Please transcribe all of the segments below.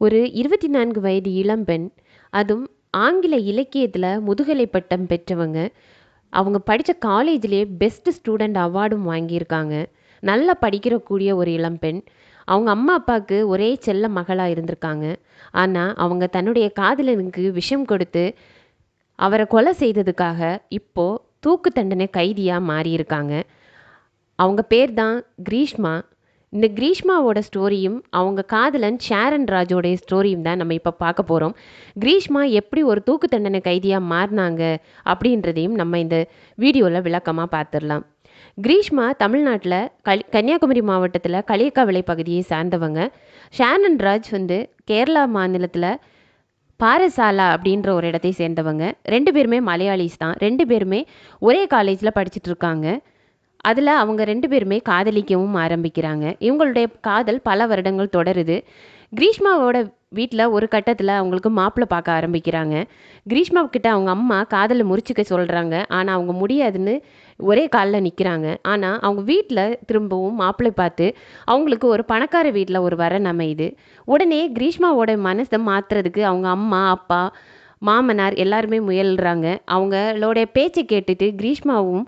ஒரு இருபத்தி நான்கு வயது இளம்பெண் அதுவும் ஆங்கில இலக்கியத்தில் முதுகலை பட்டம் பெற்றவங்க. அவங்க படித்த காலேஜ்லேயே பெஸ்ட் ஸ்டூடெண்ட் அவார்டும் வாங்கியிருக்காங்க. நல்லா படிக்கிறக்கூடிய ஒரு இளம்பெண் அவங்க அம்மா அப்பாவுக்கு ஒரே செல்ல மகளாக இருந்திருக்காங்க. ஆனால் அவங்க தன்னுடைய காதலனுக்கு விஷம் கொடுத்து அவரை கொலை செய்ததுக்காக இப்போது தூக்கு தண்டனை கைதியாக மாறியிருக்காங்க. அவங்க பேர் தான் கிரீஷ்மா. இந்த கிரீஷ்மாவோட ஸ்டோரியும் அவங்க காதலன் ஷேரன் ராஜோடைய ஸ்டோரியும் தான் நம்ம இப்போ பார்க்க போகிறோம் கிரீஷ்மா எப்படி ஒரு தூக்கு தண்டனை கைதியாக மாறினாங்க அப்படின்றதையும் நம்ம இந்த வீடியோவில் விளக்கமாக பார்த்துடலாம். கிரீஷ்மா தமிழ்நாட்டில் கல் கன்னியாகுமரி மாவட்டத்தில் களியக்காவிளை பகுதியை சார்ந்தவங்க. ஷேரன் ராஜ் வந்து கேரளா மாநிலத்தில் பாரசாலா அப்படின்ற ஒரு இடத்தை சேர்ந்தவங்க. ரெண்டு பேருமே மலையாளிஸ் தான். ரெண்டு பேருமே ஒரே காலேஜில் படிச்சுட்டு இருக்காங்க. அதில் அவங்க ரெண்டு பேருமே காதலிக்கவும் ஆரம்பிக்கிறாங்க. இவங்களுடைய காதல் பல வருடங்கள் தொடருது. கிரீஷ்மாவோட வீட்டில் ஒரு கட்டத்தில் அவங்களுக்கு மாப்பிள்ளை பார்க்க ஆரம்பிக்கிறாங்க. கிரீஷ்மா கிட்ட அவங்க அம்மா காதலை முறிச்சிக்க சொல்கிறாங்க ஆனால் அவங்க முடியாதுன்னு ஒரே காலில் நிற்கிறாங்க ஆனால் அவங்க வீட்டில் திரும்பவும் மாப்பிள்ளை பார்த்து அவங்களுக்கு ஒரு பணக்கார வீட்டில் ஒரு வரன் அமையுது. உடனே கிரீஷ்மாவோட மனசை மாற்றுறதுக்கு அவங்க அம்மா அப்பா மாமனார் எல்லாருமே முயல்றாங்க. அவங்களோட பேச்சை கேட்டுட்டு கிரீஷ்மாவும்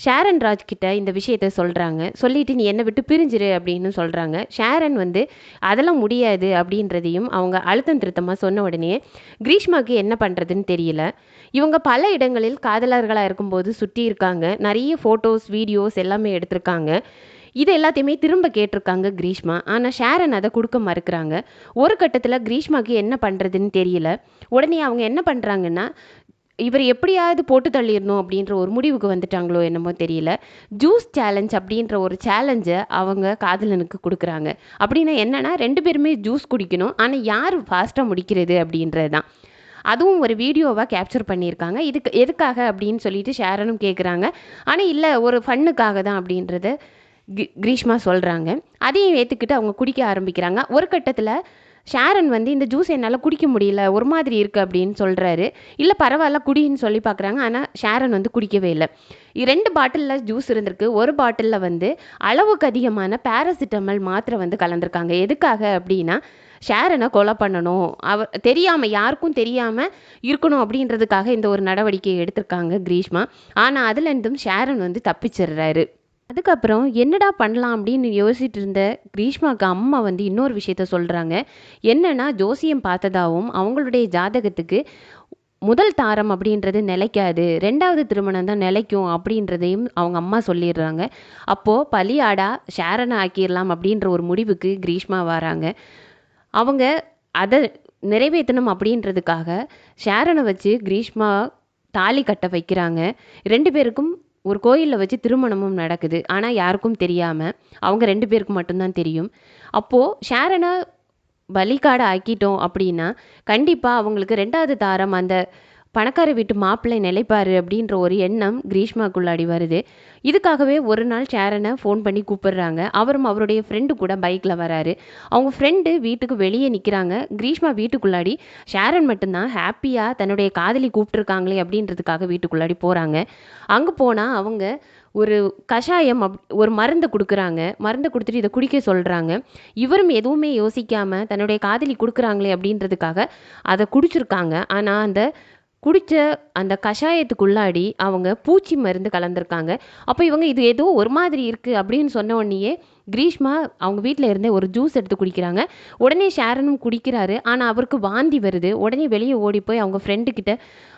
ஷேரன் ராஜ் கிட்ட இந்த விஷயத்த சொல்கிறாங்க சொல்லிட்டு நீ என்னை விட்டு பிரிஞ்சிரு அப்படின்னு சொல்கிறாங்க ஷேரன் வந்து அதெல்லாம் முடியாது அப்படின்றதையும் அவங்க அழுத்தம் திருத்தமாக சொன்ன உடனே கிரீஷ்மாவுக்கு என்ன பண்ணுறதுன்னு தெரியல. இவங்க பல இடங்களில் காதலர்களாக இருக்கும்போது சுற்றி இருக்காங்க. நிறைய ஃபோட்டோஸ் வீடியோஸ் எல்லாமே எடுத்திருக்காங்க. இது எல்லாத்தையுமே திரும்ப கேட்டிருக்காங்க கிரீஷ்மா. ஆனால் ஷேரன் அதை கொடுக்க மறுக்கிறாங்க. ஒரு கட்டத்தில் கிரீஷ்மாக்கு என்ன பண்ணுறதுன்னு தெரியல. உடனே அவங்க என்ன பண்ணுறாங்கன்னா இவர் எப்படியாவது போட்டு தள்ளிடணும் அப்படின்ற ஒரு முடிவுக்கு வந்துட்டாங்களோ என்னமோ தெரியல. ஜூஸ் சேலஞ்ச் அப்படின்ற ஒரு சேலஞ்சை அவங்க காதலனுக்கு கொடுக்குறாங்க. அப்படின்னா என்னன்னா ரெண்டு பேருமே ஜூஸ் குடிக்கணும். ஆனால் யார் ஃபாஸ்ட்டாக முடிக்கிறது அப்படின்றது தான். அதுவும் ஒரு வீடியோவாக கேப்சர் பண்ணியிருக்காங்க. இதுக்கு எதுக்காக அப்படின்னு சொல்லிட்டு ஷேரனும் கேட்குறாங்க ஆனால் இல்லை ஒரு ஃபன்னுக்காக தான் அப்படின்றத கிரீஷ்மா சொல்கிறாங்க அதையும் ஏற்றுக்கிட்டு அவங்க குடிக்க ஆரம்பிக்கிறாங்க. ஒரு கட்டத்தில் ஷாரன் வந்து இந்த ஜூஸ் என்னால் குடிக்க முடியல ஒரு மாதிரி இருக்குது அப்படின்னு சொல்கிறாரு இல்லை பரவாயில்ல குடின்னு சொல்லி பார்க்குறாங்க ஆனால் ஷாரன் வந்து குடிக்கவே இல்லை. ரெண்டு பாட்டிலில் ஜூஸ் இருந்திருக்கு. ஒரு பாட்டிலில் வந்து அளவுக்கு அதிகமான பேராசிட்டமல் மாத்திரை வந்து கலந்துருக்காங்க. எதுக்காக அப்படின்னா ஷேரனை கொலை பண்ணணும். அவர் தெரியாமல் யாருக்கும் தெரியாமல் இருக்கணும் அப்படின்றதுக்காக இந்த ஒரு நடவடிக்கையை எடுத்திருக்காங்க கிரீஷ்மா. ஆனால் அதுலேருந்தும் ஷேரன் வந்து தப்பிச்சிடுறாரு. அதுக்கப்புறம் என்னடா பண்ணலாம் அப்படின்னு யோசிச்சுட்டு இருந்த கிரீஷ்மாவுக்கு அம்மா வந்து இன்னொரு விஷயத்த சொல்கிறாங்க என்னன்னா ஜோசியம் பார்த்ததாகவும் அவங்களுடைய ஜாதகத்துக்கு முதல் தாரம் அப்படின்றது நிலைக்காது. ரெண்டாவது திருமணம் தான் நிலைக்கும் அப்படின்றதையும் அவங்க அம்மா சொல்லிடுறாங்க. அப்போது பலியாடா ஷேரனை ஆக்கிடலாம் அப்படின்ற ஒரு முடிவுக்கு கிரீஷ்மா வராங்க. அவங்க அதை நிறைவேற்றணும் அப்படின்றதுக்காக ஷேரனை வச்சு கிரீஷ்மா தாலி கட்ட வைக்கிறாங்க. ரெண்டு பேருக்கும் ஒரு கோயிலில் வச்சு திருமணமும் நடக்குது. ஆனால் யாருக்கும் தெரியாமல் அவங்க ரெண்டு பேருக்கு மட்டும்தான் தெரியும். அப்போது ஷேரனை பலிக்காடை ஆக்கிட்டோம் அப்படின்னா கண்டிப்பாக அவங்களுக்கு ரெண்டாவது தாரம் அந்த பணக்கார வீட்டு மாப்பிள்ளை நிலைப்பாரு அப்படின்ற ஒரு எண்ணம் கிரீஷ்மாக்குள்ளாடி வருது. இதுக்காகவே ஒரு நாள் ஷேரனை ஃபோன் பண்ணி கூப்பிடுறாங்க. அவரும் அவருடைய ஃப்ரெண்டு கூட பைக்கில் வராரு. அவங்க ஃப்ரெண்டு வீட்டுக்கு வெளியே நிற்கிறாங்க கிரீஷ்மா வீட்டுக்குள்ளாடி ஷேரன் மட்டும்தான் ஹாப்பியாக தன்னுடைய காதலி கூப்பிட்டுருக்காங்களே அப்படின்றதுக்காக வீட்டுக்குள்ளாடி போகிறாங்க அங்கே போனால் அவங்க ஒரு கஷாயம் அப் ஒரு மருந்து கொடுக்குறாங்க. மருந்தை கொடுத்துட்டு இதை குடிக்க சொல்கிறாங்க இவரும் எதுவுமே யோசிக்காமல் தன்னுடைய காதலி கொடுக்குறாங்களே அப்படின்றதுக்காக அதை குடிச்சிருக்காங்க. ஆனால் அந்த குடித்த அந்த கஷாயத்துக்குள்ளாடி அவங்க பூச்சி மருந்து கலந்துருக்காங்க. அப்போ இவங்க இது ஏதோ ஒரு மாதிரி இருக்குது அப்படின்னு சொன்ன உடனேயே கிரீஷ்மா அவங்க வீட்டில் இருந்தே ஒரு ஜூஸ் எடுத்து குடிக்கிறாங்க. உடனே ஷேரனும் குடிக்கிறாரு. ஆனால் அவருக்கு வாந்தி வருது. உடனே வெளியே ஓடி போய் அவங்க ஃப்ரெண்டுக்கிட்ட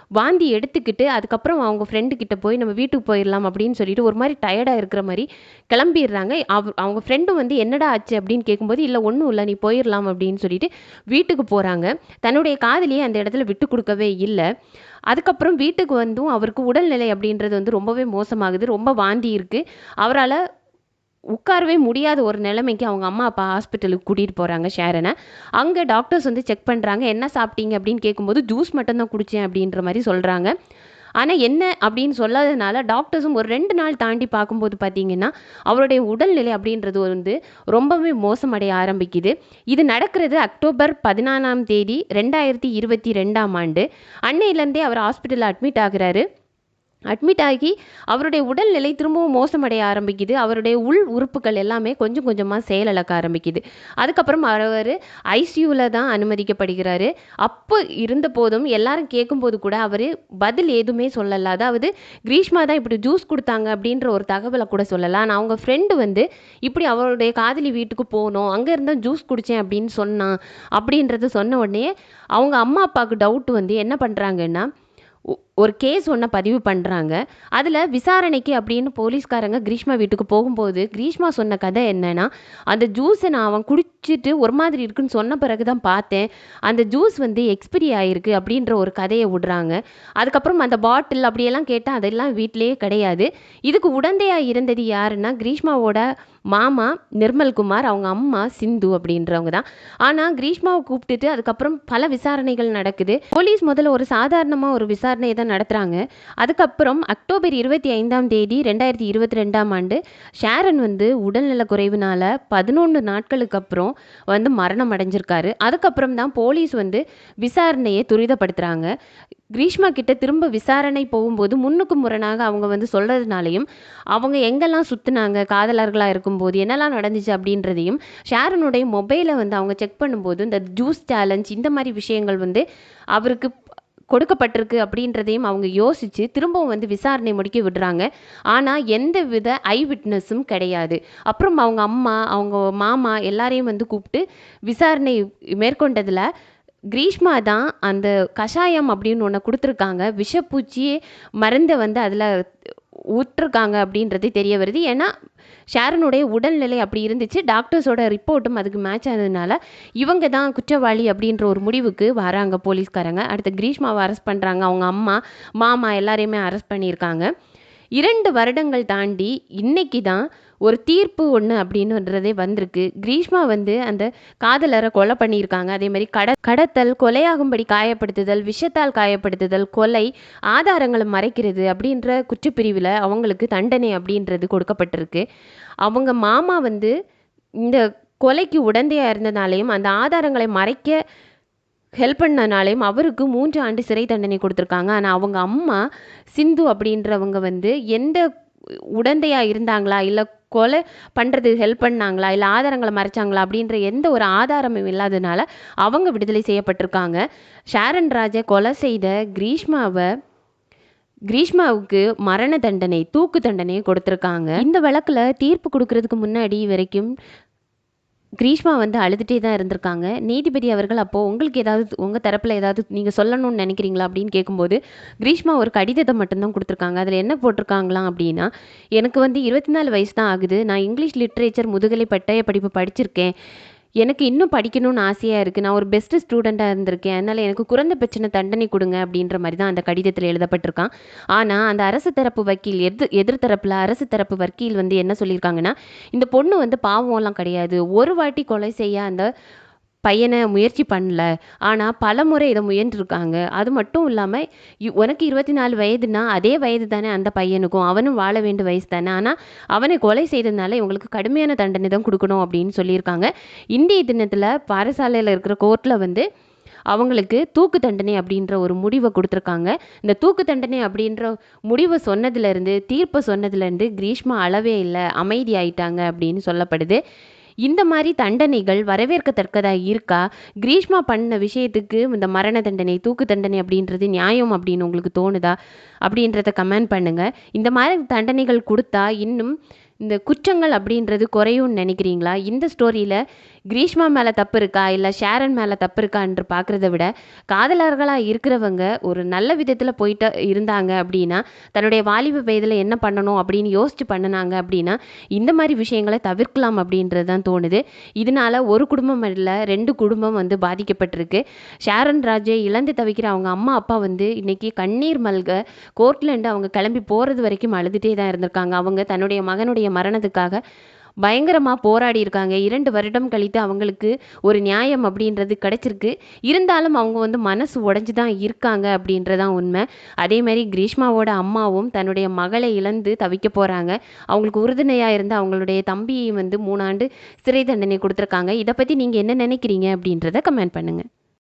வாந்தி எடுத்துக்கிட்டு அதுக்கப்புறம் அவங்க ஃப்ரெண்டுக்கிட்ட போய் நம்ம வீட்டுக்கு போயிடலாம் அப்படின்னு சொல்லிட்டு ஒரு மாதிரி டயர்டாக இருக்கிற மாதிரி கிளம்பிடுறாங்க. அவ அவங்க ஃப்ரெண்டும் வந்து என்னடா ஆச்சு அப்படின்னு கேட்கும்போது இல்லை ஒன்றும் இல்லை நீ போயிடலாம் அப்படின்னு சொல்லிட்டு வீட்டுக்கு போகிறாங்க தன்னுடைய காதலியை அந்த இடத்துல விட்டு கொடுக்கவே இல்லை. அதுக்கப்புறம் வீட்டுக்கு வந்தும் அவருக்கு உடல்நிலை அப்படின்றது வந்து ரொம்பவே மோசமாகுது. ரொம்ப வாந்தி இருக்குது அவரால் உட்காரவே முடியாத ஒரு நிலைமைக்கு அவங்க அம்மா அப்பா ஹாஸ்பிட்டலுக்கு கூட்டிகிட்டு போகிறாங்க ஷேரனை. அங்கே டாக்டர்ஸ் வந்து செக் பண்ணுறாங்க என்ன சாப்பிட்டீங்க? அப்படின்னு கேட்கும்போது ஜூஸ் மட்டும்தான் குடித்தேன் அப்படின்ற மாதிரி சொல்கிறாங்க ஆனால் என்ன அப்படின்னு சொல்லாததுனால டாக்டர்ஸும் ஒரு ரெண்டு நாள் தாண்டி பார்க்கும்போது பார்த்தீங்கன்னா அவருடைய உடல்நிலை அப்படின்றது வந்து ரொம்பவே மோசமடைய ஆரம்பிக்குது. இது நடக்கிறது அக்டோபர் பதினாலாம் தேதி ரெண்டாயிரத்தி இருபத்தி ரெண்டாம் ஆண்டு. அன்னையிலேருந்தே அவர் ஹாஸ்பிட்டலில் அட்மிட் ஆகிறாரு. அட்மிட் ஆகி அவருடைய உடல்நிலை திரும்பவும் மோசமடைய ஆரம்பிக்குது. அவருடைய உள் உறுப்புகள் எல்லாமே கொஞ்சம் கொஞ்சமாக செயலிழக்க ஆரம்பிக்குது. அதுக்கப்புறம் அவர் ஐசியூவில் தான் அனுமதிக்கப்படுகிறாரு. அப்போ இருந்த போதும் எல்லாரும் கேட்கும்போது கூட அவர் பதில் எதுவுமே சொல்லலை. அதாவது கிரீஷ்மா தான் இப்படி ஜூஸ் கொடுத்தாங்க அப்படின்ற ஒரு தகவலை கூட சொல்லலை. ஆனால் அவங்க ஃப்ரெண்டு வந்து இப்படி அவருடைய காதலி வீட்டுக்கு போனோம் அங்கே இருந்தால் ஜூஸ் குடித்தேன் அப்படின்னு சொன்னான் அப்படின்றத சொன்ன உடனே அவங்க அம்மா அப்பாவுக்கு டவுட் வந்து என்ன பண்ணுறாங்கன்னா ஒரு கேஸ் ஒன்றை பதிவு பண்ணுறாங்க அதில் விசாரணைக்கு அப்படின்னு போலீஸ்காரங்க கிரீஷ்மா வீட்டுக்கு போகும்போது கிரீஷ்மா சொன்ன கதை என்னென்னா அந்த ஜூஸை நான் அவன் குடிச்சிட்டு ஒரு மாதிரி இருக்குன்னு சொன்ன பிறகு தான் பார்த்தேன். அந்த ஜூஸ் வந்து எக்ஸ்பிரி ஆகிருக்கு அப்படின்ற ஒரு கதையை விடுறாங்க. அதுக்கப்புறம் அந்த பாட்டில் அப்படியெல்லாம் கேட்டால் அதெல்லாம் வீட்டிலேயே கிடையாது. இதுக்கு உடந்தையாக இருந்தது யாருன்னா கிரீஷ்மாவோட மாமா நிர்மல்குமார் அவங்க அம்மா சிந்து அப்படின்றவங்க தான். ஆனால் கிரீஷ்மாவை கூப்பிட்டுட்டு அதுக்கப்புறம் பல விசாரணைகள் நடக்குது. போலீஸ் முதல்ல ஒரு சாதாரணமாக ஒரு விசாரணையை தான் நடத்துகிறாங்க அதுக்கப்புறம் அக்டோபர் இருபத்தி ஐந்தாம் தேதி ரெண்டாயிரத்தி இருபத்தி ரெண்டாம் ஆண்டு ஷேரன் வந்து உடல்நல குறைவுனால பதினொன்று நாட்களுக்கு அப்புறம் வந்து மரணம் அடைஞ்சிருக்காரு. அதுக்கப்புறம் தான் போலீஸ் வந்து விசாரணையை துரிதப்படுத்துகிறாங்க கிரீஷ்மா கிட்ட திரும்ப விசாரணை போகும்போது முன்னுக்கு முரணாக அவங்க வந்து சொல்கிறதுனாலையும் அவங்க எங்கெல்லாம் சுற்றுனாங்க காதலர்களாக இருக்கும்போது என்னெல்லாம் நடந்துச்சு அப்படின்றதையும் ஷாரனுடைய மொபைலை வந்து அவங்க செக் பண்ணும்போது இந்த ஜூஸ் சேலஞ்ச் இந்த மாதிரி விஷயங்கள் வந்து அவருக்கு கொடுக்கப்பட்டிருக்கு அப்படின்றதையும் அவங்க யோசித்து திரும்பவும் வந்து விசாரணை முடிக்க விடுறாங்க. ஆனால் எந்த வித ஐ விட்னஸும் கிடையாது. அப்புறம் அவங்க அம்மா அவங்க மாமா எல்லாரையும் வந்து கூப்பிட்டு விசாரணை மேற்கொண்டதில் கிரீஷ்மா தான் அந்த கஷாயம் அப்படின்னு ஒன்று கொடுத்துருக்காங்க. விஷப்பூச்சியே மருந்தை வந்து அதில் ஊற்றுருக்காங்க அப்படின்றது தெரிய வருது. ஏன்னா ஷாரனுடைய உடல்நிலை அப்படி இருந்துச்சு. டாக்டர்ஸோட ரிப்போர்ட்டும் அதுக்கு மேட்ச் ஆனதுனால இவங்க தான் குற்றவாளி அப்படின்ற ஒரு முடிவுக்கு வராங்க போலீஸ்காரங்க. அடுத்து கிரீஷ்மாவை அரெஸ்ட் பண்ணுறாங்க அவங்க அம்மா மாமா எல்லாரையுமே அரெஸ்ட் பண்ணியிருக்காங்க. இரண்டு வருடங்கள் தாண்டி இன்னைக்கு தான் ஒரு தீர்ப்பு ஒன்று அப்படின்னுன்றதே வந்திருக்கு. கிரீஷ்மா வந்து அந்த காதலரை கொலை பண்ணியிருக்காங்க. அதே மாதிரி கட கடத்தல் கொலையாகும்படி காயப்படுத்துதல் விஷத்தால் காயப்படுத்துதல் கொலை ஆதாரங்களை மறைக்கிறது அப்படின்ற குற்றப்பிரிவில் அவங்களுக்கு தண்டனை அப்படின்றது கொடுக்கப்பட்டிருக்கு. அவங்க மாமா வந்து இந்த கொலைக்கு உடந்தையாக இருந்தனாலையும் அந்த ஆதாரங்களை மறைக்க ஹெல்ப் பண்ணனாலையும் அவருக்கு மூன்று ஆண்டு சிறை தண்டனை கொடுத்துருக்காங்க. ஆனால் அவங்க அம்மா சிந்து அப்படின்றவங்க வந்து எந்த உடந்தையாக இருந்தாங்களா? இல்லை கொலை பண்ணுறது ஹெல்ப் பண்ணாங்களா இல்லை ஆதாரங்களை மறைச்சாங்களா அப்படின்ற எந்த ஒரு ஆதாரமும் இல்லாதனால அவங்க விடுதலை செய்யப்பட்டிருக்காங்க. ஷாரன் ராஜை கொலை செய்த கிரீஷ்மாவை கிரீஷ்மாவுக்கு மரண தண்டனை தூக்கு தண்டனையை கொடுத்துருக்காங்க. இந்த வழக்கில் தீர்ப்பு கொடுக்கறதுக்கு முன்னாடி வரைக்கும் கிரீஷ்மா வந்து அழுதுகிட்டே தான் இருந்திருக்காங்க. நீதிபதி அவர்கள் அப்போது உங்களுக்கு ஏதாவது உங்கள் தரப்பில் ஏதாவது நீங்கள் சொல்லணும்னு நினைக்கிறீங்களா அப்படின்னு கேட்கும்போது கிரீஷ்மா ஒரு கடிதத்தை மட்டும்தான் கொடுத்துருக்காங்க. அதில் என்ன போட்டிருக்காங்களாம் அப்படின்னா எனக்கு வந்து இருபத்தி நாலு வயசு தான் ஆகுது. நான் இங்கிலீஷ் லிட்ரேச்சர் முதுகலை பட்டய படிப்பு படிச்சிருக்கேன். எனக்கு இன்னும் படிக்கணும்னு ஆசையாக இருக்குது நான் ஒரு பெஸ்ட் ஸ்டூடெண்ட்டாக இருந்திருக்கேன். அதனால் எனக்கு குறைந்தபட்ச தண்டனை கொடுங்க அப்படின்ற மாதிரி தான் அந்த கடிதத்தில் எழுதப்பட்டிருக்கான். ஆனால் அந்த அரசு தரப்பு வக்கீல் எதிர் தரப்பில் அரசு தரப்பு வக்கீல் வந்து என்ன சொல்லியிருக்காங்கன்னா இந்த பொண்ணு வந்து பாவம்லாம் கிடையாது. ஒரு வாட்டி கொலை செய்ய அந்த பையனை முயற்சி பண்ணல. ஆனால் பல முறை இதை முயன்றிருக்காங்க. அது மட்டும் இல்லாமல் உனக்கு இருபத்தி நாலு வயதுனா அதே வயது தானே அந்த பையனுக்கும். அவனும் வாழ வேண்டிய வயசு தானே. ஆனால் அவனை கொலை செய்ததுனால இவங்களுக்கு கடுமையான தண்டனை தான் கொடுக்கணும் அப்படின்னு சொல்லியிருக்காங்க. இந்திய தினத்தில் பாரசாலையில் இருக்கிற கோர்ட்டில் வந்து அவங்களுக்கு தூக்கு தண்டனை அப்படின்ற ஒரு முடிவை கொடுத்துருக்காங்க. இந்த தூக்கு தண்டனை அப்படின்ற முடிவை சொன்னதுலேருந்து தீர்ப்பை சொன்னதுலேருந்து கிரீஷ்மா அளவே இல்லை அமைதி ஆயிட்டாங்க அப்படின்னு சொல்லப்படுது. இந்த மாதிரி தண்டனைகள் வரவேற்கத்தக்கதாக இருக்கா? கிரீஷ்மா பண்ண விஷயத்துக்கு இந்த மரண தண்டனை தூக்கு தண்டனை அப்படின்றது நியாயம் அப்படின்னு உங்களுக்கு தோணுதா? அப்படின்றத கமெண்ட் பண்ணுங்கள் இந்த மாதிரி தண்டனைகள் கொடுத்தா இன்னும் இந்த குற்றங்கள் அப்படின்றது குறையும்னு நினைக்கிறீங்களா? இந்த ஸ்டோரியில் கிரீஷ்மா மேலே தப்பு இருக்கா? இல்லை ஷேரன் மேலே தப்பு இருக்கான்று பார்க்குறத விட காதலர்களாக இருக்கிறவங்க ஒரு நல்ல விதத்தில் போயிட்டு இருந்தாங்க அப்படின்னா தன்னுடைய வாலிப வயதில் என்ன பண்ணணும் அப்படின்னு யோசித்து பண்ணினாங்க அப்படின்னா இந்த மாதிரி விஷயங்களை தவிர்க்கலாம் அப்படின்றது தான் தோணுது. இதனால ஒரு குடும்பம் இல்லை ரெண்டு குடும்பம் வந்து பாதிக்கப்பட்டிருக்கு. ஷேரன் ராஜை இழந்து தவிக்கிற அவங்க அம்மா அப்பா வந்து இன்றைக்கி கண்ணீர் மல்க கோர்ட்லேருந்து அவங்க கிளம்பி போகிறது வரைக்கும் அழுதுகிட்டே தான் இருந்திருக்காங்க. அவங்க தன்னுடைய மகனுடைய மரணத்துக்காக பயங்கரமாக போராடி இருக்காங்க. இரண்டு வருடம் கழித்து அவங்களுக்கு ஒரு நியாயம் அப்படின்றது கிடைச்சிருக்கு. இருந்தாலும் அவங்க வந்து மனசு உடஞ்சி தான் இருக்காங்க அப்படின்றதான் உண்மை. அதே மாதிரி கிரீஷ்மாவோட அம்மாவும் தன்னுடைய மகளை இழந்து தவிக்க போகிறாங்க அவங்களுக்கு உறுதுணையாக இருந்து அவங்களுடைய தம்பியை வந்து மூணாண்டு சிறை தண்டனை கொடுத்துருக்காங்க. இதை பற்றி நீங்கள் என்ன நினைக்கிறீங்க அப்படின்றத கமெண்ட் பண்ணுங்கள்